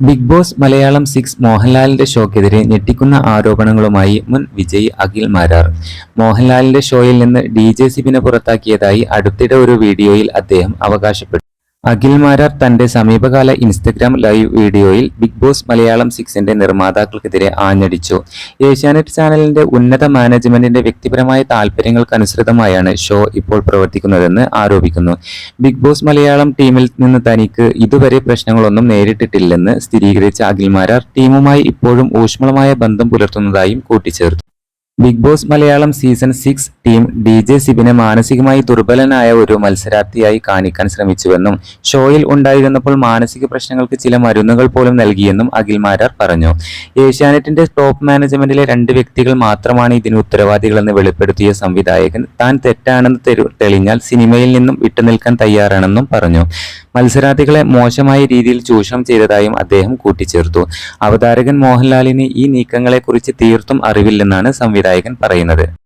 Big Boss Malayalam six മോഹൻലാലിന്റെ ഷോക്കെതിരെ ഞെട്ടിക്കുന്ന ആരോപണങ്ങളുമായി മുൻ വിജയ് അഖിൽ മാരാർ. മോഹൻലാലിന്റെ ഷോയിൽ നിന്ന് ഡി ജെ സിബിനെ പുറത്താക്കിയതായി അടുത്തിടെ ഒരു വീഡിയോയിൽ അദ്ദേഹം അവകാശപ്പെട്ടു. അഖിൽ മാരാർ തന്റെ സമീപകാല ഇൻസ്റ്റഗ്രാം ലൈവ് വീഡിയോയിൽ ബിഗ് ബോസ് മലയാളം സിക്സിന്റെ നിർമ്മാതാക്കൾക്കെതിരെ ആഞ്ഞടിച്ചു. ഏഷ്യാനെറ്റ് ചാനലിന്റെ ഉന്നത മാനേജ്മെന്റിന്റെ വ്യക്തിപരമായ താല്പര്യങ്ങൾക്കനുസൃതമായാണ് ഷോ ഇപ്പോൾ പ്രവർത്തിക്കുന്നതെന്ന് ആരോപിക്കുന്നു. ബിഗ് ബോസ് മലയാളം ടീമിൽ നിന്ന് തനിക്ക് ഇതുവരെ പ്രശ്നങ്ങളൊന്നും നേരിട്ടിട്ടില്ലെന്ന് സ്ഥിരീകരിച്ച അഖിൽ മാരാർ ടീമുമായി ഇപ്പോഴും ഊഷ്മളമായ ബന്ധം പുലർത്തുന്നതായും കൂട്ടിച്ചേർത്തു. Big Boss Malayalam season six team D J സിബിനെ മാനസികമായി ദുർബലനായ ഒരു മത്സരാർത്ഥിയായി കാണിക്കാൻ ശ്രമിച്ചുവെന്നും ഷോയിൽ ഉണ്ടായിരുന്നപ്പോൾ മാനസിക പ്രശ്നങ്ങൾക്ക് ചില മരുന്നുകൾ പോലും നൽകിയെന്നും അഖിൽമാരാർ പറഞ്ഞു. ഏഷ്യാനെറ്റിന്റെ ടോപ്പ് മാനേജ്മെന്റിലെ രണ്ട് വ്യക്തികൾ മാത്രമാണ് ഇതിന് ഉത്തരവാദികളെന്ന് വെളിപ്പെടുത്തിയ സംവിധായകൻ താൻ തെറ്റാണെന്ന് തെളിഞ്ഞാൽ സിനിമയിൽ നിന്നും വിട്ടുനിൽക്കാൻ തയ്യാറാണെന്നും പറഞ്ഞു. മത്സരാർത്ഥികളെ മോശമായ രീതിയിൽ ചൂഷണം ചെയ്തതായും അദ്ദേഹം കൂട്ടിച്ചേർത്തു. അവതാരകൻ മോഹൻലാലിന് ഈ നീക്കങ്ങളെക്കുറിച്ച് തീർത്തും അറിവില്ലെന്നാണ് സംവിധായകൻ പറയുന്നത്.